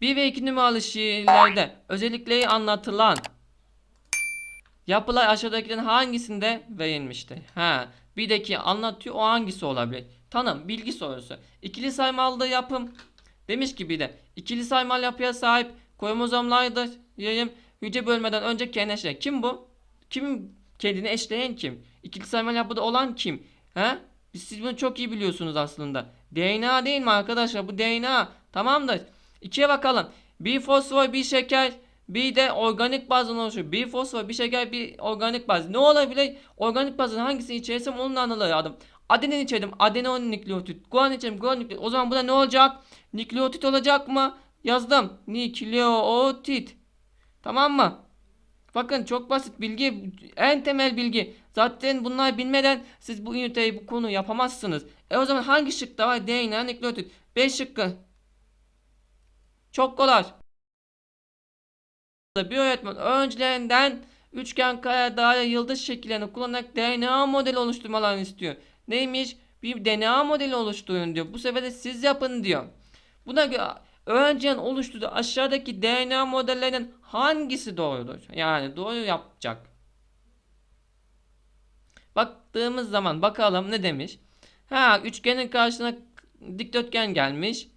1 ve 2 numaralı şiirlerde özellikle anlatılan yapılar aşağıdakilerin hangisinde verilmiştir? Ha, birdeki anlatıyor o hangisi olabilir? Tanım, bilgi sorusu. İkili saymalı yapım demiş ki bir de ikili saymalı yapıya sahip kromozomlardır. Diyelim hücre bölmeden önce eşleyen. Kim bu? Kim kendini eşleyen kim? İkili saymalı yapıda olan kim? He? Siz bunu çok iyi biliyorsunuz aslında. DNA değil mi arkadaşlar? Bu DNA. Tamamdır. İkiye bakalım. Bir fosfor, bir şeker, bir de organik bazdan oluşuyor. Bir fosfor, bir şeker, bir organik baz. Ne olabilir? Organik bazın hangisini içersem onun anıları adım. Adenin içerim. Adenon nükleotit. Guanin içerim. Guanin nükleotit. O zaman bu da ne olacak? Nükleotit olacak mı? Yazdım. Nükleotit. Tamam mı? Bakın çok basit bilgi. En temel bilgi. Zaten bunlar bilmeden siz bu üniteyi bu konu yapamazsınız. E o zaman hangi şıkta var? DNA nükleotit. 5 şıkkı. Çok kolay. Bir öğretmen öğrencilerinden üçgen, kare, daire, yıldız şekillerini kullanarak DNA modeli oluşturmalarını istiyor. Neymiş? Bir DNA modeli oluşturun diyor. Bu sefer de siz yapın diyor. Buna göre öğrencinin oluşturduğu aşağıdaki DNA modellerinin hangisi doğrudur? Yani doğru yapacak. Baktığımız zaman bakalım ne demiş? Ha üçgenin karşısına dikdörtgen gelmiş.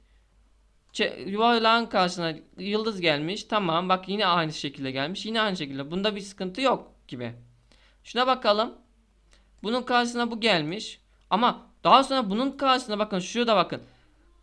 Yuvarlağın karşısına yıldız gelmiş. Tamam bak yine aynı şekilde gelmiş. Yine aynı şekilde. Bunda bir sıkıntı yok gibi. Şuna bakalım. Bunun karşısına bu gelmiş. Ama daha sonra bunun karşısına bakın şurada bakın.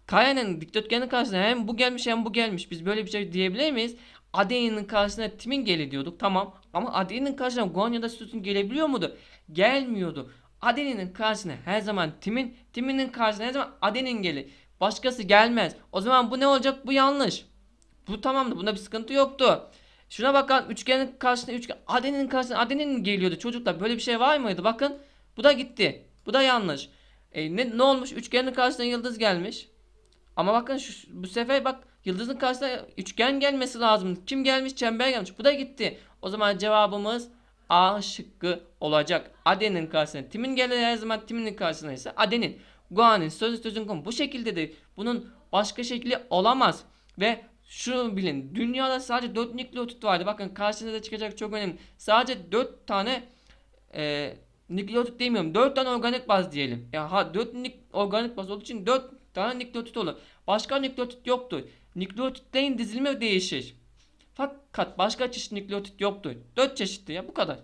Karenin dikdörtgenin karşısına hem bu gelmiş hem bu gelmiş. Biz böyle bir şey diyebilir miyiz? Adeninin karşısına timin geli diyorduk tamam. Ama adeninin karşısına guan ya sütun gelebiliyor muydu? Gelmiyordu. Adeninin karşısına her zaman timin, timinin karşısına her zaman adenin geli. Başkası gelmez. O zaman bu ne olacak? Bu yanlış. Bu tamamdı. Bunda bir sıkıntı yoktu. Şuna bakın üçgenin karşısına üçgen adenin karşısına adenin geliyordu çocuklar. Böyle bir şey var mıydı? Bakın bu da gitti. Bu da yanlış. E, ne, ne olmuş? Üçgenin karşısına yıldız gelmiş. Ama bakın şu, bu sefer bak yıldızın karşısına üçgen gelmesi lazım. Kim gelmiş? Çember gelmiş. Bu da gitti. O zaman cevabımız A şıkkı olacak. Adenin karşısına timin gelir her zaman timinin karşısına ise adenin. Guanin sözü sözün. Bu şekilde de bunun başka şekli olamaz. Ve şunu bilin. Dünyada sadece 4 nükleotit vardı. Bakın karşınıza çıkacak çok önemli. Sadece 4 tane e, nükleotit demiyorum. 4 tane organik baz diyelim. Ya ha 4 nik- organik baz olduğu için 4 tane nükleotit olur. Başka nükleotit yoktur. Nükleotitlerin dizilimi değişir. Fakat başka çeşit nükleotit yoktur. 4 çeşitli ya bu kadar.